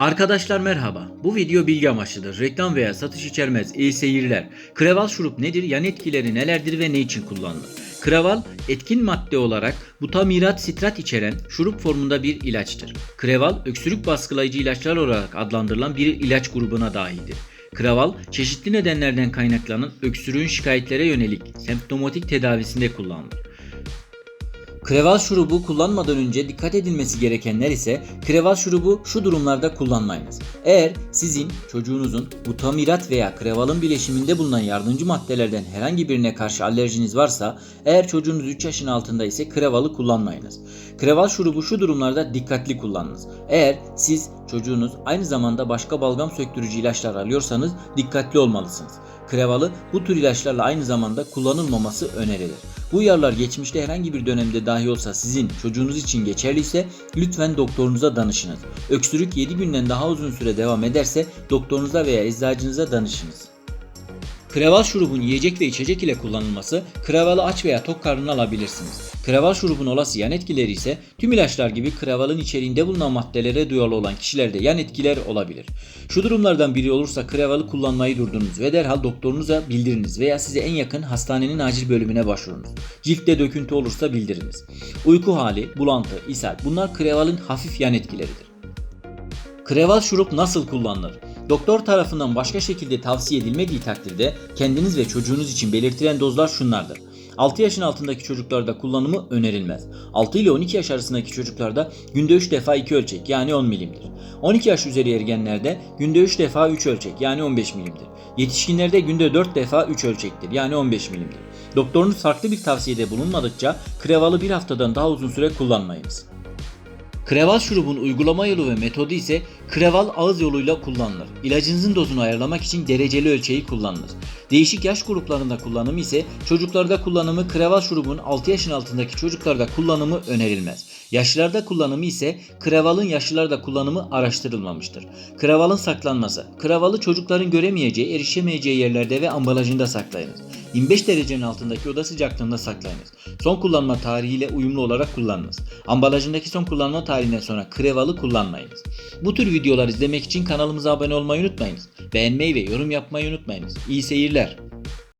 Arkadaşlar merhaba. Bu video bilgi amaçlıdır. Reklam veya satış içermez. İyi seyirler. Kreval şurup nedir? Yan etkileri nelerdir ve ne için kullanılır? Kreval etkin madde olarak butamirat sitrat içeren şurup formunda bir ilaçtır. Kreval öksürük baskılayıcı ilaçlar olarak adlandırılan bir ilaç grubuna dahildir. Kreval çeşitli nedenlerden kaynaklanan öksürüğün şikayetlere yönelik semptomatik tedavisinde kullanılır. Kreval şurubu kullanmadan önce dikkat edilmesi gerekenler ise kreval şurubu şu durumlarda kullanmayınız. Eğer sizin çocuğunuzun butamirat veya krevalın bileşiminde bulunan yardımcı maddelerden herhangi birine karşı alerjiniz varsa, eğer çocuğunuz 3 yaşın altında ise krevalı kullanmayınız. Kreval şurubu şu durumlarda dikkatli kullanınız. Eğer siz çocuğunuz aynı zamanda başka balgam söktürücü ilaçlar alıyorsanız dikkatli olmalısınız. Krevalı bu tür ilaçlarla aynı zamanda kullanılmaması önerilir. Bu uyarılar geçmişte herhangi bir dönemde dahi olsa sizin çocuğunuz için geçerliyse lütfen doktorunuza danışınız. Öksürük 7 günden daha uzun süre devam ederse doktorunuza veya eczacınıza danışınız. Kreval şurubun yiyecek ve içecek ile kullanılması, krevalı aç veya tok karnına alabilirsiniz. Kreval şurubun olası yan etkileri ise tüm ilaçlar gibi krevalın içeriğinde bulunan maddelere duyarlı olan kişilerde yan etkiler olabilir. Şu durumlardan biri olursa krevalı kullanmayı durdurunuz ve derhal doktorunuza bildiriniz veya size en yakın hastanenin acil bölümüne başvurunuz. Ciltte döküntü olursa bildiriniz. Uyku hali, bulantı, ishal bunlar krevalın hafif yan etkileridir. Kreval şurup nasıl kullanılır? Doktor tarafından başka şekilde tavsiye edilmediği takdirde kendiniz ve çocuğunuz için belirtilen dozlar şunlardır. 6 yaşın altındaki çocuklarda kullanımı önerilmez. 6 ile 12 yaş arasındaki çocuklarda günde 3 defa 2 ölçek yani 10 milimdir. 12 yaş üzeri ergenlerde günde 3 defa 3 ölçek yani 15 milimdir. Yetişkinlerde günde 4 defa 3 ölçektir yani 15 milimdir. Doktorunuz farklı bir tavsiyede bulunmadıkça krevalı bir haftadan daha uzun süre kullanmayınız. Kreval şurubun uygulama yolu ve metodu ise kreval ağız yoluyla kullanılır. İlacınızın dozunu ayarlamak için dereceli ölçeği kullanılır. Değişik yaş gruplarında kullanımı ise çocuklarda kullanımı kreval şurubun 6 yaşın altındaki çocuklarda kullanımı önerilmez. Yaşlılarda kullanımı ise krevalın yaşlılarda kullanımı araştırılmamıştır. Krevalın saklanması. Kravalı çocukların göremeyeceği, erişemeyeceği yerlerde ve ambalajında saklayınız. 25 derecenin altındaki oda sıcaklığında saklayınız. Son kullanma tarihiyle uyumlu olarak kullanınız. Ambalajındaki son kullanma tarihinden sonra krevalı kullanmayınız. Bu tür videolar izlemek için kanalımıza abone olmayı unutmayınız. Beğenmeyi ve yorum yapmayı unutmayınız. İyi seyirler.